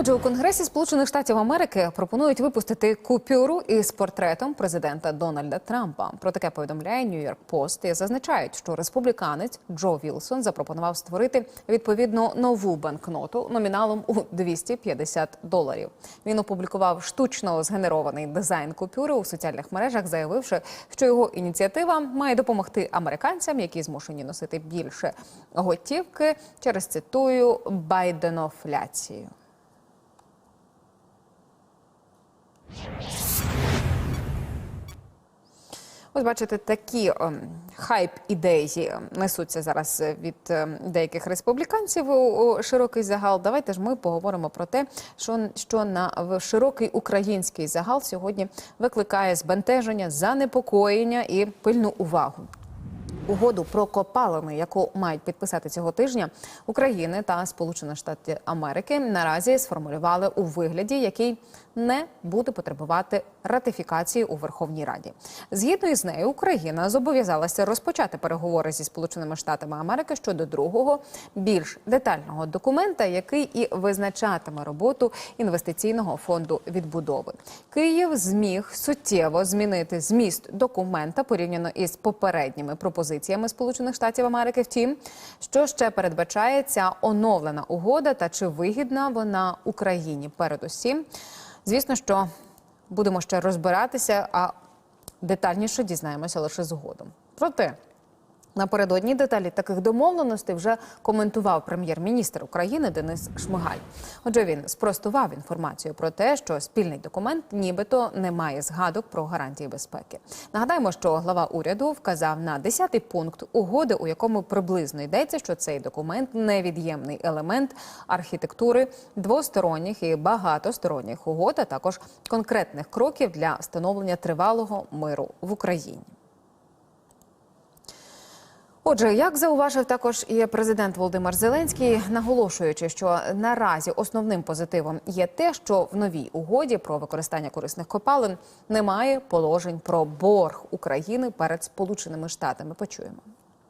Отже, у Конгресі Сполучених Штатів Америки пропонують випустити купюру із портретом президента Дональда Трампа. Про таке повідомляє Нью-Йорк Пост і зазначають, що республіканець Джо Вілсон запропонував створити відповідно нову банкноту номіналом у 250 доларів. Він опублікував штучно згенерований дизайн купюри у соціальних мережах, заявивши, що його ініціатива має допомогти американцям, які змушені носити більше готівки через цитую байденофляцію. Ось бачите, такі ем, хайп ідеї несуться зараз від ем, деяких республіканців у, широкий загал. Давайте ж ми поговоримо про те, що, що на широкий український загал сьогодні викликає збентеження, занепокоєння і пильну увагу. Угоду про копалини, яку мають підписати цього тижня, України та Сполучені Штати Америки наразі сформулювали у вигляді, який не буде потребувати ратифікації у Верховній Раді. Згідно із нею, Україна зобов'язалася розпочати переговори зі Сполученими Штатами Америки щодо другого більш детального документа, який і визначатиме роботу інвестиційного фонду відбудови. Київ зміг суттєво змінити зміст документа порівняно із попередніми пропозиціями Сполучених Штатів Америки. Втім, що ще передбачає ця оновлена угода та чи вигідна вона Україні передусім. Звісно, що будемо ще розбиратися, а детальніше дізнаємося лише згодом. Проте напередодні деталі таких домовленостей вже коментував прем'єр-міністр України Денис Шмигаль. Отже, він спростував інформацію про те, що спільний документ нібито не має згадок про гарантії безпеки. Нагадаємо, що глава уряду вказав на 10-й пункт угоди, у якому приблизно йдеться, що цей документ невід'ємний елемент архітектури двосторонніх і багатосторонніх угод, а також конкретних кроків для встановлення тривалого миру в Україні. Отже, як зауважив також і президент Володимир Зеленський, наголошуючи, що наразі основним позитивом є те, що в новій угоді про використання корисних копалин немає положень про борг України перед Сполученими Штатами. Почуємо.